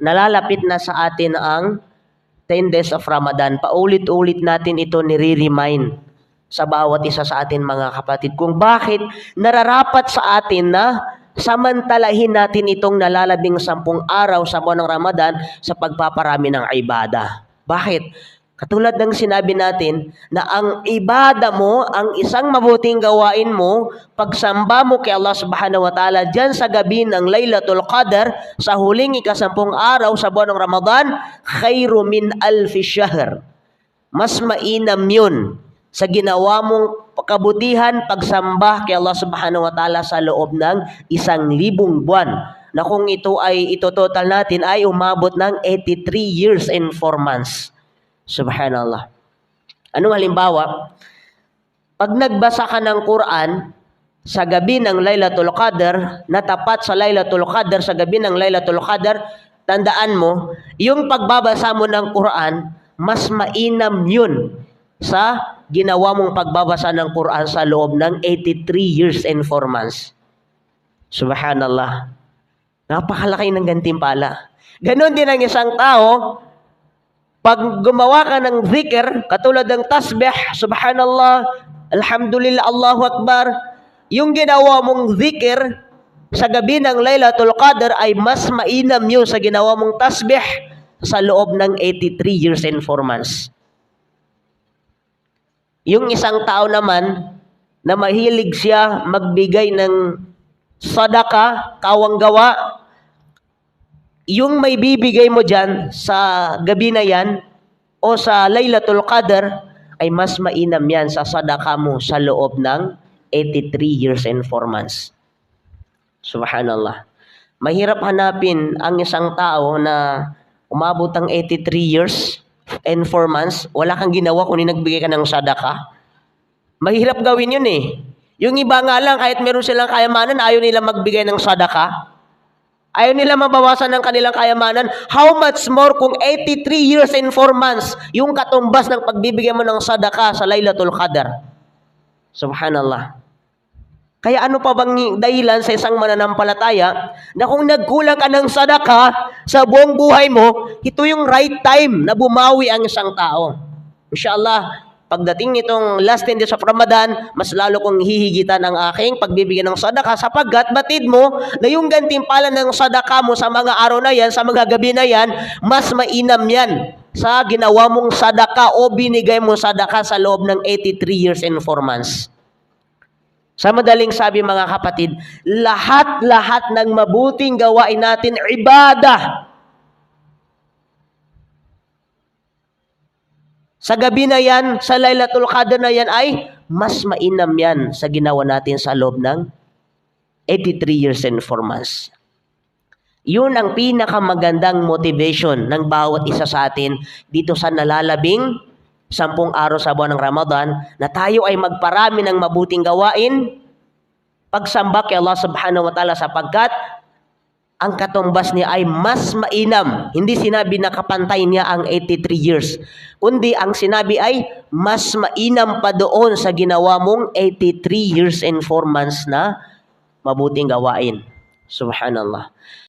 nalalapit na sa atin ang 10 days of Ramadan. Paulit-ulit natin ito nire-remind sa bawat isa sa atin mga kapatid kung bakit nararapat sa atin na samantalahin natin itong nalalabing sampung araw sa buwan ng Ramadan sa pagpaparami ng ibada. Bakit? Katulad ng sinabi natin na ang ibada mo, ang isang mabuting gawain mo, pagsamba mo kay Allah subhanahu wa ta'ala dyan sa gabi ng Laylatul Qadr, sa huling ikasampung araw sa buwan ng Ramadan, khayru min alfi shahr. Mas mainam yun sa ginawa mong kabutihan pagsamba kay Allah subhanahu wa ta'ala sa loob ng isang libong buwan na kung ito ay ito total natin ay umabot ng 83 years and 4 months. Subhanallah. Anong halimbawa? Pag nagbasa ka ng Quran sa gabi ng Lailatul Qadr, natapat sa Lailatul Qadr, sa gabi ng Lailatul Qadr, tandaan mo, yung pagbabasa mo ng Quran, mas mainam yun sa ginawa mong pagbabasa ng Quran sa loob ng 83 years and 4 months. Subhanallah. Napakalaki ng gantimpala. Ganon din ang isang tao, pag gumawa ka ng zikr, katulad ng tasbih, subhanallah, alhamdulillah, Allahu Akbar, yung ginawa mong zikr sa gabi ng Laylatul Qadr ay mas mainam yun sa ginawa mong tasbih sa loob ng 83 years and 4 months. Yung isang tao naman na mahilig siya magbigay ng sadaka, kawang gawa, yung may bibigay mo dyan sa gabi na yan o sa Laylatul Qadr ay mas mainam yan sa sadaka mo sa loob ng 83 years and 4 months. Subhanallah. Mahirap hanapin ang isang tao na umabot ng 83 years and 4 months, wala kang ginawa kung nagbigay ka ng sadaka. Mahirap gawin yun eh. Yung iba nga lang, kahit meron silang kayamanan, ayaw nila magbigay ng sadaka. Ayaw nila mabawasan ng kanilang kayamanan. How much more kung 83 years and 4 months yung katumbas ng pagbibigay mo ng sadaka sa Laylatul Qadr. Subhanallah. Kaya ano pa bang dahilan sa isang mananampalataya na kung nagkulang ka ng sadaka sa buong buhay mo, ito yung right time na bumawi ang isang tao. Inshallah, pagdating nitong last 10 days of Ramadan, mas lalo kong hihigitan ang aking pagbibigyan ng sadaka sapagkat batid mo na yung gantimpala ng sadaka mo sa mga araw na yan, sa mga gabi na yan, mas mainam yan sa ginawa mong sadaka o binigay mong sadaka sa loob ng 83 years and 4 months. Sa madaling sabi mga kapatid, lahat-lahat ng mabuting gawain natin, ibada. Sa gabi na yan, sa Laylatul Qadr na yan ay mas mainam yan sa ginawa natin sa loob ng 83 years and 4 months. Yun ang pinakamagandang motivation ng bawat isa sa atin dito sa nalalabing sampung araw sa buwan ng Ramadan na tayo ay magparami ng mabuting gawain pagsamba kay Allah subhanahu wa ta'ala sapagkat ang katumbas niya ay mas mainam. Hindi sinabi na kapantay niya ang 83 years. Kundi ang sinabi ay mas mainam pa doon sa ginawa mong 83 years and 4 months na mabuting gawain. Subhanallah.